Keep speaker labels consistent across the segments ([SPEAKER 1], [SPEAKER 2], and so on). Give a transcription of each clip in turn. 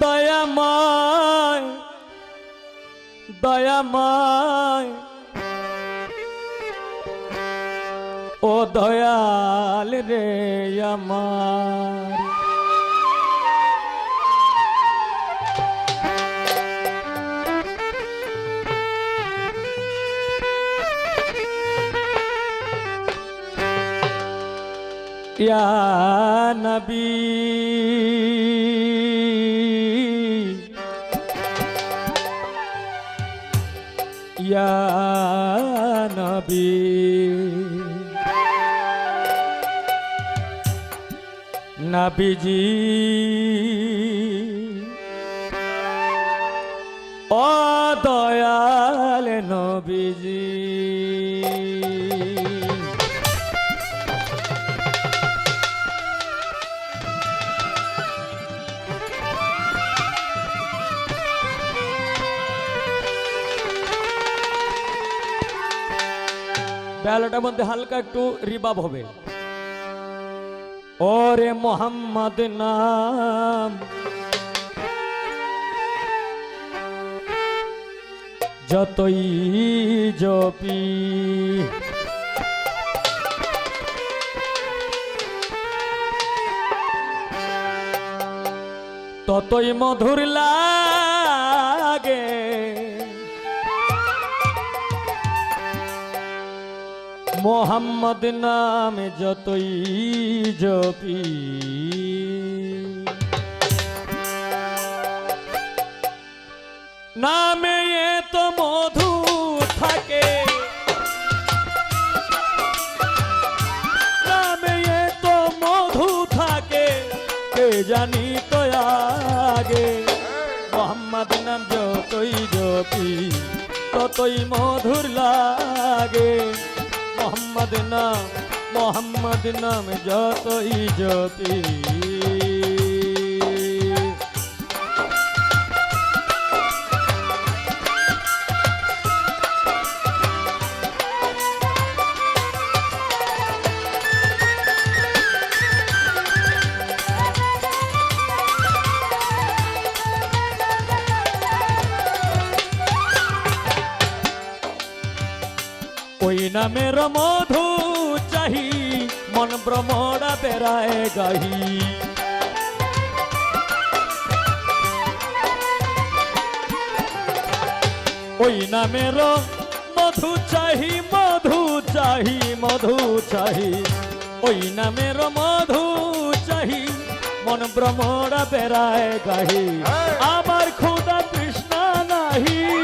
[SPEAKER 1] দয়াময় দয়াময়। ও দয়াল রে আমার। ইয়া নবী। নবী। নবীজি। ও দয়াল বেলাটার মধ্যে হালকা একটু রিবাব হবে। ওরে মোহাম্মদ নাম। যতই জপি ততই মধুর লাগে মোহাম্মদ নামে যতই জপি। নামে এত মধু থাকে। নামে এ তো মধু থাকে, কে জানি তো আগে। মোহাম্মদ নাম যতই জপি, ততই মধুর লাগে। মোহাম্মদ নাম মোহাম্মদ নাম যতই জপি ওই নামের মধু চাহি মন ভ্রমরা বেড়ায় গাহি। ওই নামের মধু চাহি মধু চাহি মধু চাহি। ওই নামের মধু চাহি মন ভ্রমরা বেড়ায় গাহি। আমার ক্ষুদা তৃষ্ণা নাহি।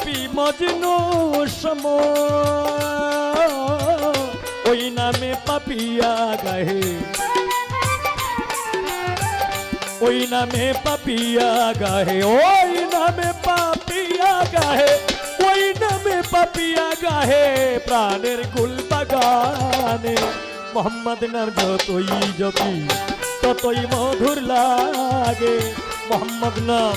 [SPEAKER 1] জপি মজনু সম। ওই নামে পাপিয়া গাহে ওই নামে পাপিয়া গাহে ওই নামে পাপিয়া গাহে ওই নামে পাপিয়া গাহে প্রাণের গুল বাগানে। মোহাম্মদ নাম যতই জপি, ততই মধুর লাগে। মোহাম্মদ নাম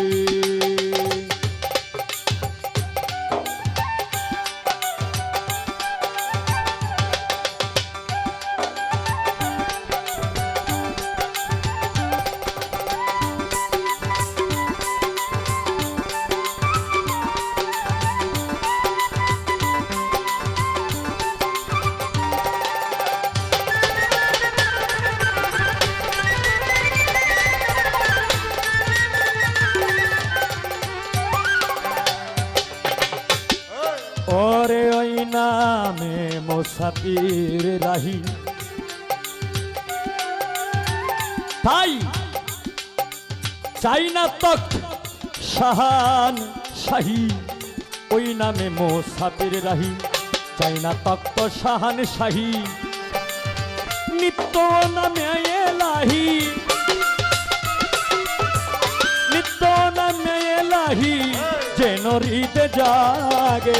[SPEAKER 1] ওরে ওই নামে মোসাফির রাহি। তাই চাই না তক শাহান শাহী, ওই নামে মোসাফির রাহি। চাই না তক্ত শাহান শাহী, নিত্য নামে এলাহি। নিত্য নামে এলাহি, যেন হৃদে জাগে।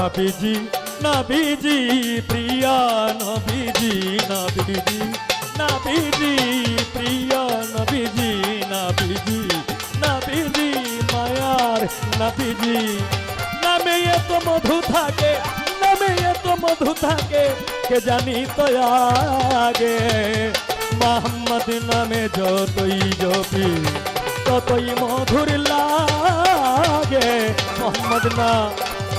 [SPEAKER 1] নাবিজি নাবিজি, প্রিয়া নাবিজি নাবিজি নাবিজি, প্রিয়া নাবিজি নাবিজি নাবিজি মায়ার নাবিজি। নামে এত মধু থাকে, নামে এত মধু থাকে, কে জানি তো আগে মোহাম্মদ নামে যতই জপি, ততই মধুর লাগে। মোহাম্মদ না